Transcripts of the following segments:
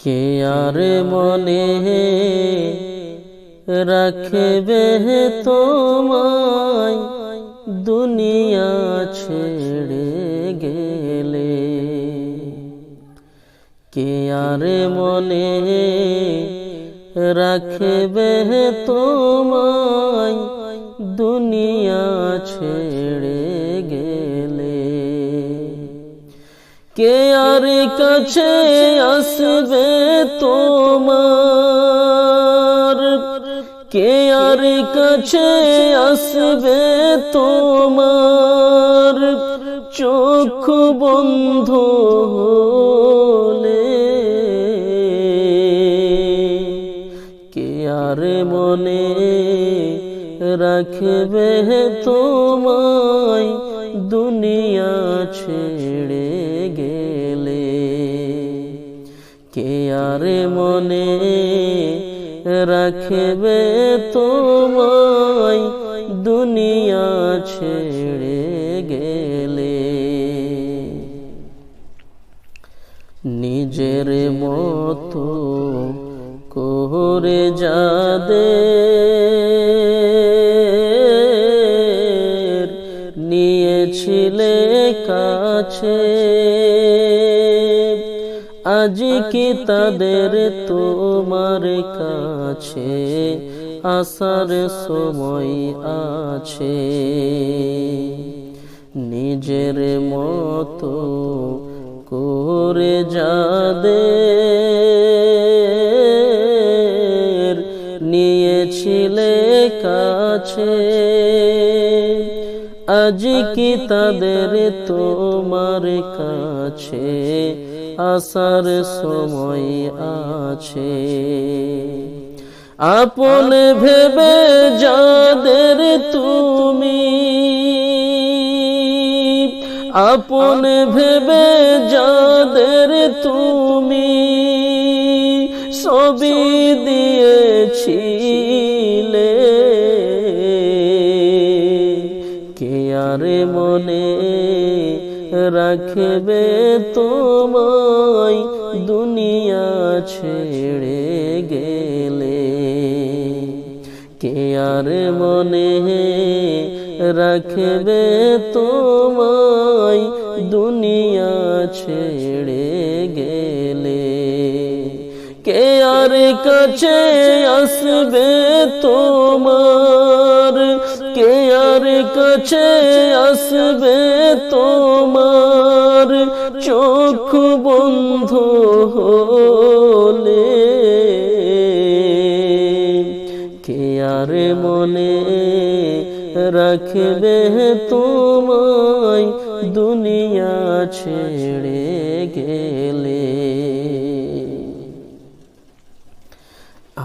কে আর মনে রাখবে তোমায়? দুনিয়া ছেড়ে গেলে কে আর মনে হে রাখবে তোমায়? দুনিয়া ছেড়ে কে আর কাছে আসবে তোমার? কে আর কাছে আসবে তোমার? চোখ বন্ধ তোমায় দুনিয়া ছেড়ে গেলে। নিজের মতো করে যাদে, নিয়েছিলে কাছে। আজ কি তাদের তোমার কাছে আসার সময় আছে। নিজের মতো করে যাদের নিয়েছিলে কাছে আজ কি তাদের তোমার কাছে আসার সময় আছে। আপন ভেবে যাদের তুমি। আপন ভেবে যাদের তুমি। ছবি দিয়েছিলে। কে আর মনে রাখবে তোমায় দুনিয়া ছেড়ে? কে আর মনে রাখবে তোমায়? দুনিয়া ছেড়ে গেলে কে আর কাছে আসবে তোমার? কে আর কাছে আসবে তোমার? চোখ বন্ধ হলে রাখবে তোমায় দুনিয়া ছেড়ে গেলে।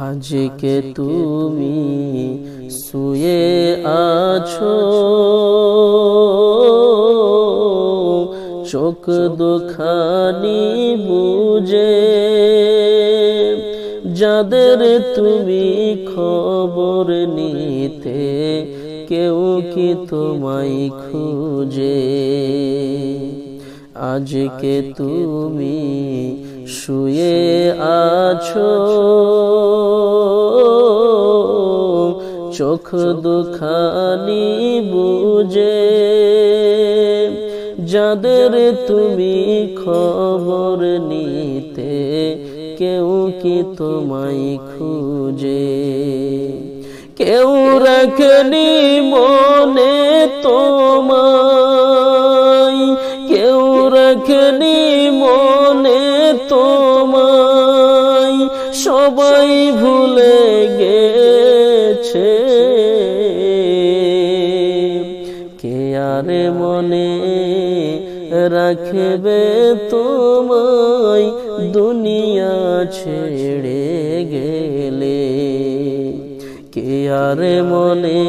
আজকে তুমি শুয়ে আছো চোখ দুখানি বুঝে যাদের তুমি খবর নিতে কেউ কি তোমায় খুঁজে? আজকে তুমি শুয়ে আছো। চোখ দুখানি বুঝে। যাদের তুমি খবর নিতে কেউ কি তোমায় খুঁজে? কেউ রাখনি মনে তোমায়। কেউ রাখনি মনে তোমায়। সবাই ভুলে গেছে। কে আর মনে রাখবে তোমায়? দুনিয়া ছেড়ে গেলে কে আর মনে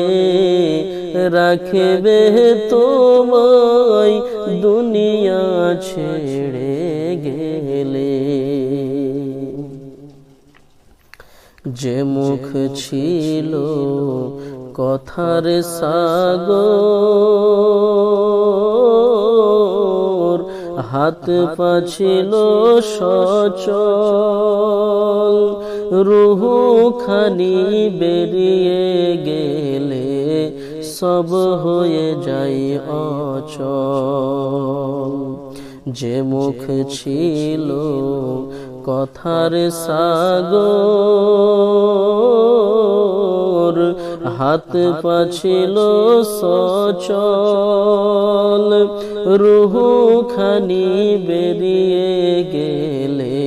রাখবে তোমায়? দুনিয়া ছেড়ে গেলে যে মুখ ছিল কথার সাগর হাত পাছিল সচল। রুহু খানি বেরিয়ে গেলে সব হয়ে যায় অচল। যে মুখ ছিল কথার সাগর হাত পাছিল সচল। রুহু খানি বেরিয়ে গেলে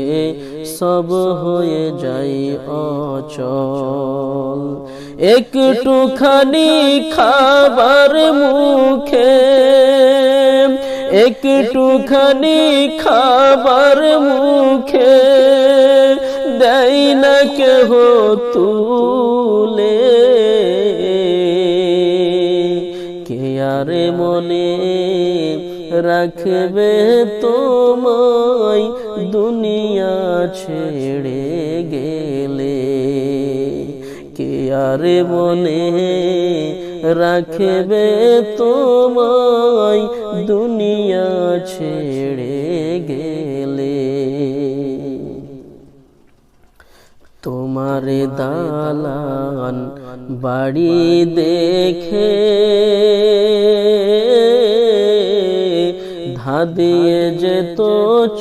সব হয়ে যায় অচল। একটুখানি খাবার মুখে একটুখানি খাবার মুখে দেয় না কেহ তুলে। মনে রাখবে তোমায় দুনিয়া ছেড়ে গেলে। কে আর মনে রাখবে তোমায় দুনিয়া ছেড়ে গেলে? তোমার দালান বাড়ি দেখে ধাদিয়ে যেত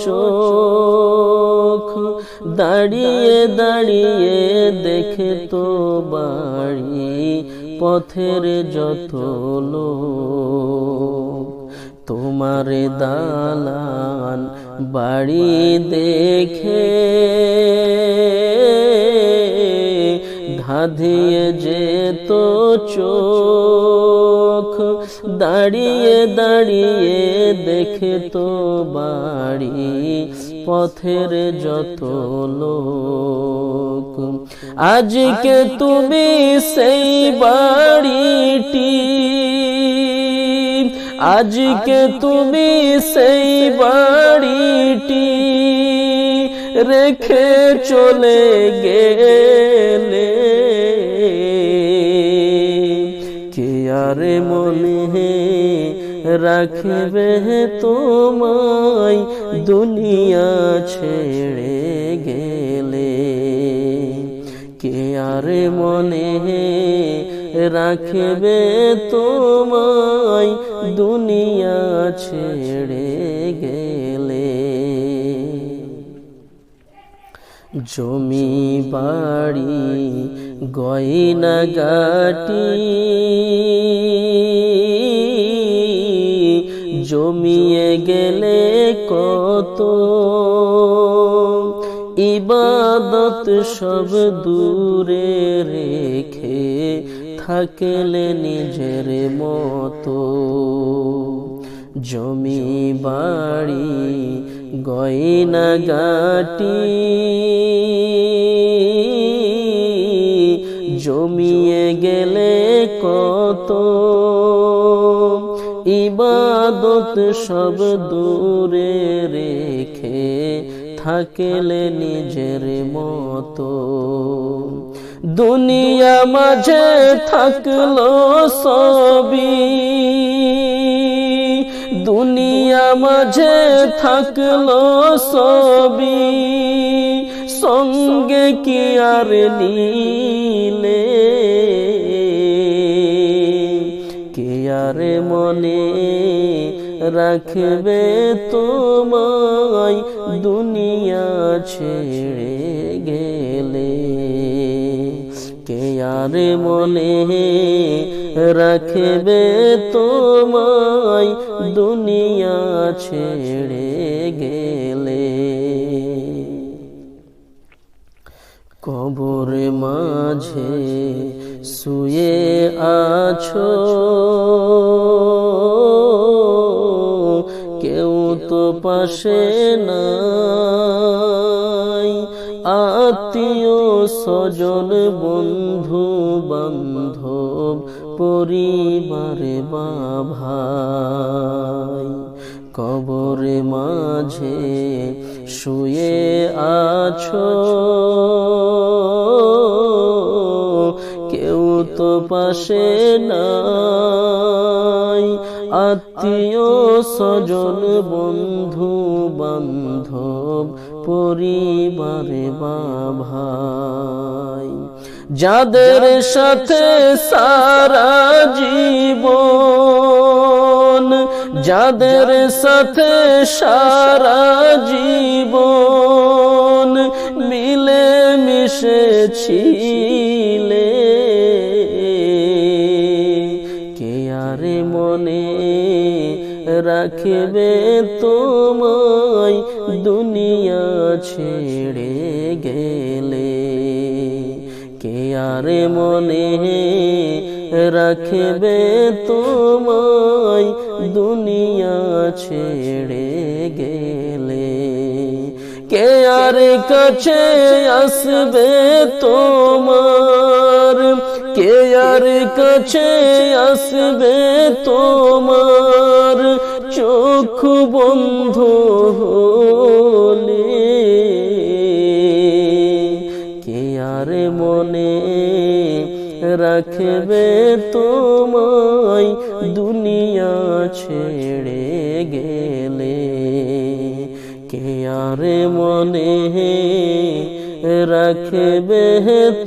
চোখ, দাঁড়িয়ে দাঁড়িয়ে দেখে তো বাড়ি পথের যত লোক। তোমার দালান বাড়ি দেখে ধাধিয়ে যেত চোখ দাঁড়িয়ে দাঁড়িয়ে দেখে তো বাড়ি পথের যত লোক। আজকে তুমি সেই বাড়িটি আজকে তুমি সেই বাড়িটি রেখে চলে গেলে। কে আরে মনে রাখবে তোমায় দুনিয়া ছেড়ে গেলে? কে আরে মনে রাখবে তোমায় দুনিয়া ছেড়ে গেলে। জমি, বাড়ি, গয়না, গাটি, জমিয়ে গেলে কত? ইবাদত সব দূরে রেখে থাকলে নিজের মতো। জমি, বাড়ি, গয়না, গাটি, জমিয়ে গেলে কত? ইবাদত সব দূরে রেখে থাকলে নিজের মতো। দুনিয়া মাঝে থাকল সবই দুনিয়া মাঝে থাকল সবই সঙ্গে কি আর নীলে কে আর মনে রাখবে তোমায়? দুনিয়া ছেড়ে গেলে। কে আর মনে রাখবে তোমায়? দুনিয়া ছেড়ে গেলে কবর মাঝে শুয়ে আছো। কেউ তো পাশে নাই আত্মীয় স্বজন বন্ধু বান্ধব, পরিবারে বা ভাই, কবরে মাঝে শুয়ে আছো। কেউ তো পাশে নাই, আত্মীয় স্বজন বন্ধু বান্ধব পরিবারে ভাই যাদের সাথে সারা জীবন যাদের সাথে সারা জীবন মিলে মিশেছিলে কে আরে মনে রাখবে তোমায়, দুনিয়া ছেড়ে গেলে। কে আরে মনে রাখবে তোমায়, দুনিয়া ছেড়ে গেলে। কে আর কাছে আসবে তোমার কে আর কাছে আসবে তোমার চোখ বন্ধ হলে? কে আর মনে রাখবে তোমায় দুনিয়া ছেড়ে গেলে? কে আর মনে রাখবে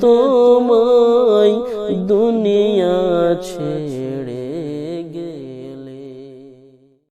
তোমায় দুনিয়া ছেড়ে